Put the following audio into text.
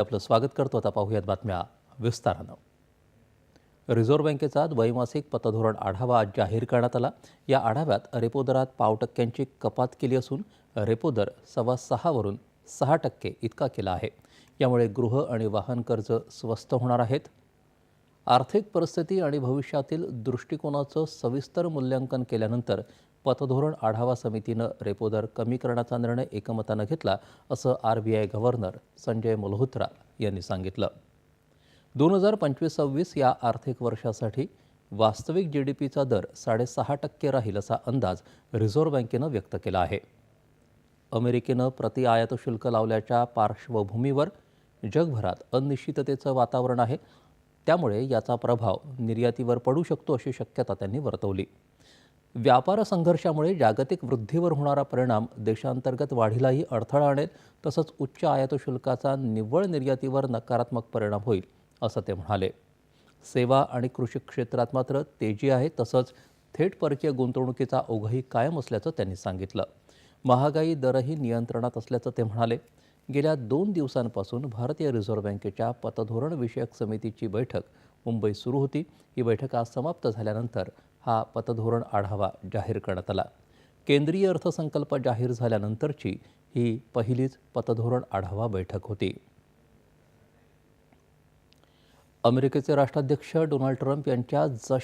आपलं स्वागत करतो आता पाहूयात बातम्या विस्तारानं. रिझर्व्ह बँकेचा द्वैमासिक पतधोरण आढावा आज जाहीर करण्यात आला. या आढाव्यात रेपो दरात पाव टक्क्यांची कपात केली असून रेपो दर सव्वा सहावरून सहा टक्के इतका केला आहे. यामुळे गृह आणि वाहन कर्ज स्वस्त होणार आहेत. आर्थिक परिस्थिती आणि भविष्यातील दृष्टिकोनाचं सविस्तर मूल्यांकन केल्यानंतर पतधोरण आढावा समितीनं रेपो दर कमी करण्याचा निर्णय एकमतानं घेतला असं R B I governor Sanjay Malhotra यांनी सांगितलं. दोन हजार पंचवीस सव्वीस या आर्थिक वर्षासाठी वास्तविक जी डी पीचा दर साडेसहा टक्के राहील असा अंदाज रिझर्व्ह बँकेनं व्यक्त केला आहे. अमेरिकेनं प्रति आयात शुल्क लावल्याच्या पार्श्वभूमीवर जगभरात अनिश्चिततेचं वातावरण आहे त्यामुळे याचा प्रभाव निर्यातीवर पडू शकतो अशी शक्यता त्यांनी वर्तवली. व्यापार संघर्षामुळे जागतिक वृद्धीवर होणारा परिणाम देशांतर्गत वाढीलाही अडथळा आणेल तसंच उच्च आयात शुल्काचा निव्वळ निर्यातीवर नकारात्मक परिणाम होईल असं ते म्हणाले. सेवा आणि कृषी क्षेत्रात मात्र तेजी आहे तसंच थेट परकीय गुंतवणुकीचा ओघही कायम असल्याचं त्यांनी सांगितलं. महागाई दरही नियंत्रणात असल्याचं ते म्हणाले. गेल्या दोन दिवसांपासून भारतीय रिझर्व्ह बँकेच्या पतधोरण विषयक समितीची बैठक मुंबईत सुरू होती. ही बैठक आज समाप्त झाल्यानंतर हा पतधोरण आढावा जाहीर करण्यात आला. केंद्रीय अर्थसंकल्प जाहीर झाल्यानंतरची ही पहिलीच पतधोरण आढावा बैठक होती. अमेरिकेचे राष्ट्राध्यक्ष डोनाल्ड ट्रम्प यांच्या जशा